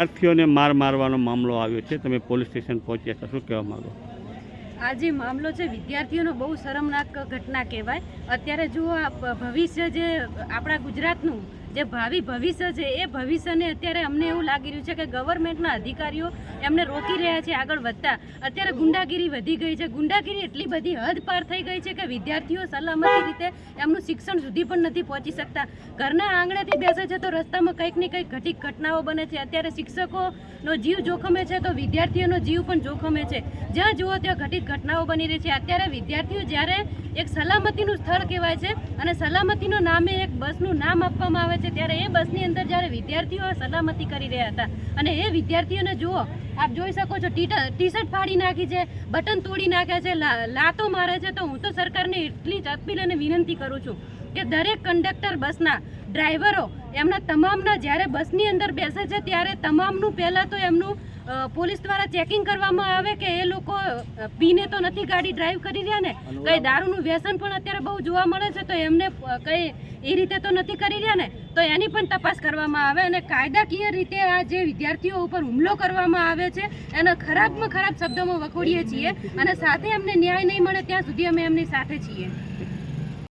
વિદ્યાર્થીઓને માર મારવાનો મામલો આવ્યો છે. તમે પોલીસ સ્ટેશન પહોંચ્યા શું કહેવા માંગો? આ જે મામલો છે, વિદ્યાર્થીઓનો બહુ શરમનાક ઘટના કહેવાય. અત્યારે જુઓ ભવિષ્ય જે આપણા ગુજરાતનું જે ભાવિ ભવિષ્ય છે, એ ભવિષ્યને અત્યારે અમને એવું લાગી રહ્યું છે કે ગવર્મેન્ટના અધિકારીઓ એમને રોકી રહ્યા છે, આગળ વધતા. અત્યારે ગુંડાગીરી વધી ગઈ છે. ગુંડાગીરી એટલી બધી હદ પાર થઈ ગઈ છે કે વિદ્યાર્થીઓ સલામતી રીતે એમનું શિક્ષણ સુધી પણ નથી પહોંચી શકતા. ઘરના આંગણેથી બેસે છે તો રસ્તામાં કંઈક ને કંઈક ઘટિક ઘટનાઓ બને છે. અત્યારે શિક્ષકોનો જીવ જોખમે છે તો વિદ્યાર્થીઓનો જીવ પણ જોખમે છે. જ્યાં જુઓ ત્યાં ઘટિત ઘટનાઓ બની રહી છે. અત્યારે વિદ્યાર્થીઓ જ્યારે એક સલામતીનું સ્થળ કહેવાય છે અને સલામતીનો નામે એક બસનું નામ આપવામાં આવે છે ત્યારે એ બસની અંદર જ્યારે વિદ્યાર્થીઓ સલામતી કરી રહ્યા હતા. અને એ વિદ્યાર્થીઓને જુઓ, આપ જોઈ શકો છો, ટી શર્ટ ફાડી નાખી છે, બટન તોડી નાખ્યા છે લાતો મારે છે, તો હું તો સરકારને એટલી જ અપીલ અને વિનંતી કરું છું કે દરેક કંડક્ટર બસના ડ્રાઈવરો એમના તમામના જ્યારે બસની અંદર બેસે છે ત્યારે તમામનું પહેલાં તો એમનું પોલીસ દ્વારા ચેકિંગ કરવામાં આવે કે એ લોકો પીને તો નથી ગાડી ડ્રાઈવ કરી રહ્યા ને? કઈ દારૂનું વ્યસન પણ અત્યારે બહુ જોવા મળે છે તો એમને કંઈ એ રીતે તો નથી કરી રહ્યા ને? તો એની પણ તપાસ કરવામાં આવે અને કાયદાકીય રીતે આ જે વિદ્યાર્થીઓ ઉપર હુમલો કરવામાં આવે છે એના ખરાબમાં ખરાબ શબ્દોમાં વખોડીએ છીએ અને સાથે અમને ન્યાય નહીં મળે ત્યાં સુધી અમે એમની સાથે છીએ.